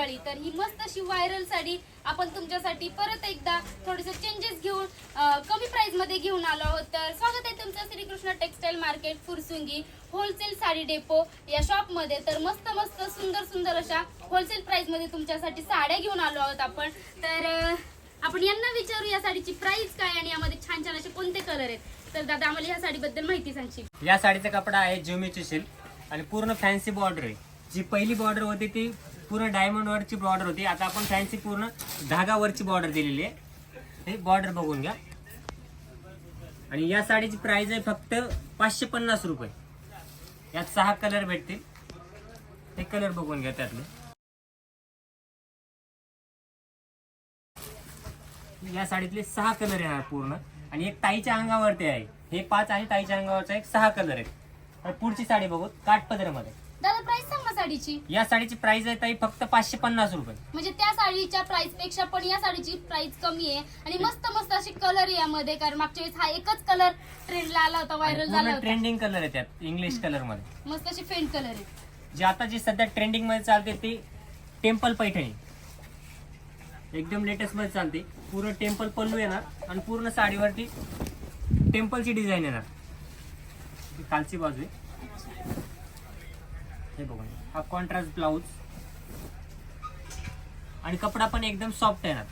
मंडळी तर ही मस्त अशी व्हायरल साडी आपण तुमच्यासाठी परत एकदा थोडेसे चेंजेस घेऊन कमी प्राइसमध्ये घेऊन आलो आहोत. तर स्वागत आहे तुमचं Shrikrishna textile market Fursungi wholesale sari depot या शॉपमध्ये. तर मस्त मस्त सुंदर सुंदर अशा होलसेल प्राइसमध्ये तुमच्यासाठी साड्या घेऊन आलो आहोत आपण. तर आपण यांना विचारू या साडीची प्राइस काय आणि यामध्ये छान छान असे कोणते कलर आहेत. तर दादा आम्हाला या साडीबद्दल माहिती सांगशील? या साडीचा कपडा आहे जुमीची सिल्क आणि पूर्ण फॅन्सी बॉर्डर आहे. जी पहिली बॉर्डर होती ती पूर्ण डायमंड वरची बॉर्डर होती. आता आपण फॅन्सी पूर्ण धागावरची बॉर्डर दिलेली आहे. हे बॉर्डर बघून घ्या. आणि या साडीची प्राइस आहे फक्त पाचशे पन्नास रुपये. यात सहा कलर भेटतील. हे कलर बघून घ्या त्यातले. या साडीतले सहा कलर येणार पूर्ण. आणि एक ताईच्या अंगावरती आहे. हे पाच आणि ताईच्या अंगावरचा एक सहा कलर आहे पुढची साडी बघू. काठपदरामध्ये. साडीची? या साडीची प्राइस आहे ताई फक्त पाचशे पन्नास रुपये. म्हणजे त्या साडीच्या प्राइसपेक्षा पण या साडीची प्राइस कमी आहे. आणि मस्त मस्त असे कलर यामध्ये कारण मागच्या वेळेस हा एकच कलर ट्रेंडला आला होता व्हायरल झाला पूर्ण होता. ट्रेंडिंग कलर आहे त्यात इंग्लिश कलरमध्ये. मस्त असे फेंट कलर आहे. जे आता जी सध्या ट्रेंडिंगमध्ये चालते ती टेम्पल पैठणी. एकदम लेटेस्टमध्ये चालते. पूर्ण टेम्पल पल्लू येणार आणि पूर्ण साडीवरती टेम्पलची डिझाईन येणार. ही खालची बाजू आहे. हे बघून हा कॉन्ट्रास्ट ब्लाऊज आणि कपडा पण एकदम सॉफ्ट येणार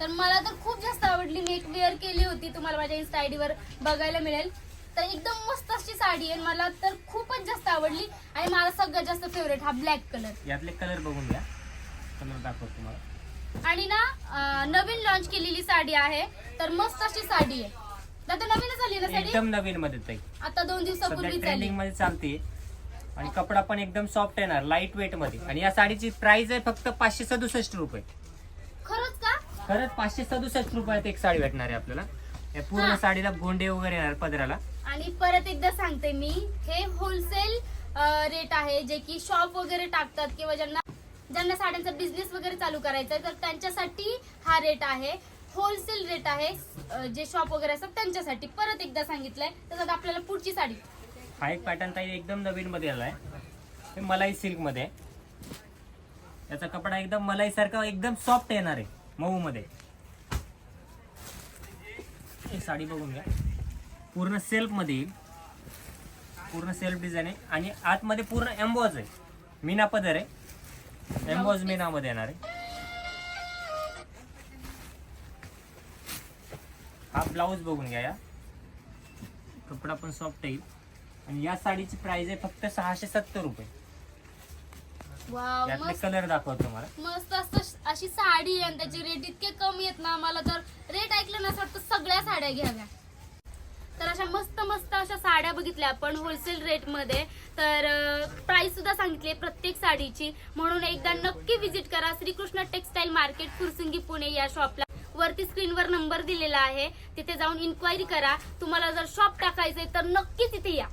तर मला तर खूप जास्त आवडली. मी एक वेअर केली होती. तुम्हाला माझ्या इन्स्टा आयडी वर बघायला मिळेल. तर एकदम मस्त अशी साडी आहे. मला तर खूपच जास्त आवडली. आणि मला सगळ्यात जास्त फेवरेट हा ब्लॅक कलर यातले कलर बघून घ्या. कलर दाखवतो तुम्हाला. आणि ना अं, नवीन लॉन्च केलेली साडी आहे. तर मस्त अशी साडी आहे. दादा नवीनच आली ना साडी? एकदम नवीन मध्ये ताई. आता दोन सध्या ट्रेंडिंगमध्ये चालते आणि कपडा पण एकदम सॉफ्ट येणार लाइट वेटमध्ये. आणि या साडीची प्राइस आहे फक्त पाचशे सदुसष्ट रुपये. खरंच का? खरंच पाचशे सदुसष्ट रुपयात एक साडी भेटणार आहे आपल्याला. या पूर्ण. साडीला गोंडे वगैरे येणार पदराला. आणि परत एकदा सांगते मी हे होलसेल रेट आहे जे की शॉप वगैरे टाकतात किंवा ज्यांना ज्यांना साड्यांचा बिझनेस वगैरे चालू करायचा आहे तर त्यांच्यासाठी हा रेट आहे. होलसेल रेट आहे जे शॉप वगैरे असतात त्यांच्यासाठी. परत एकदा सांगितलंय तर आता आपल्याला पुढची साडी. हा एक पॅटर्न ताई एकदम नवीन मध्ये आलाय. हे मलाई सिल्कमध्ये. आहे. याचा कपडा एकदम मलाई सारखा एकदम सॉफ्ट येणार आहे मऊ मध्ये. ही साडी बघून घ्या. पूर्ण सेल्फमध्ये येईल. पूर्ण सेल्फ डिझाईन आहे. आणि आतमध्ये पूर्ण एम्बॉज आहे. मीना पदर आहे. एम्बॉज मीना मध्ये येणार आहे. हा ब्लाऊज बघून घ्या या. कपडा पण सॉफ्ट येईल. आणि या साडीची प्राइस आहे फक्त सहाशे सत्तर रुपये. वाव यातले मस्त. कलर दाखवतो तुम्हाला. मस्त असं अशी साडी आहे आणि त्याचे रेट इतके कमी आहेत ना मला तर रेट ऐकलं ना असं वाटतं सगळ्या साड्या घ्याव्या तर अशा मस्त मस्त अशा साड्या बघितल्या आपण होलसेल रेटमध्ये. तर प्राइस सुद्धा सांगितली आहे प्रत्येक साडीची. म्हणून एकदा नक्की विजिट करा. श्रीकृष्ण टेक्सटाईल मार्केट फुरसुंगी पुणे या शॉपला वरती स्क्रीनवर नंबर दिलेला आहे. तिथे जाऊन इन्क्वायरी करा. तुम्हाला जर शॉप टाकायचंय तर नक्की तिथे या.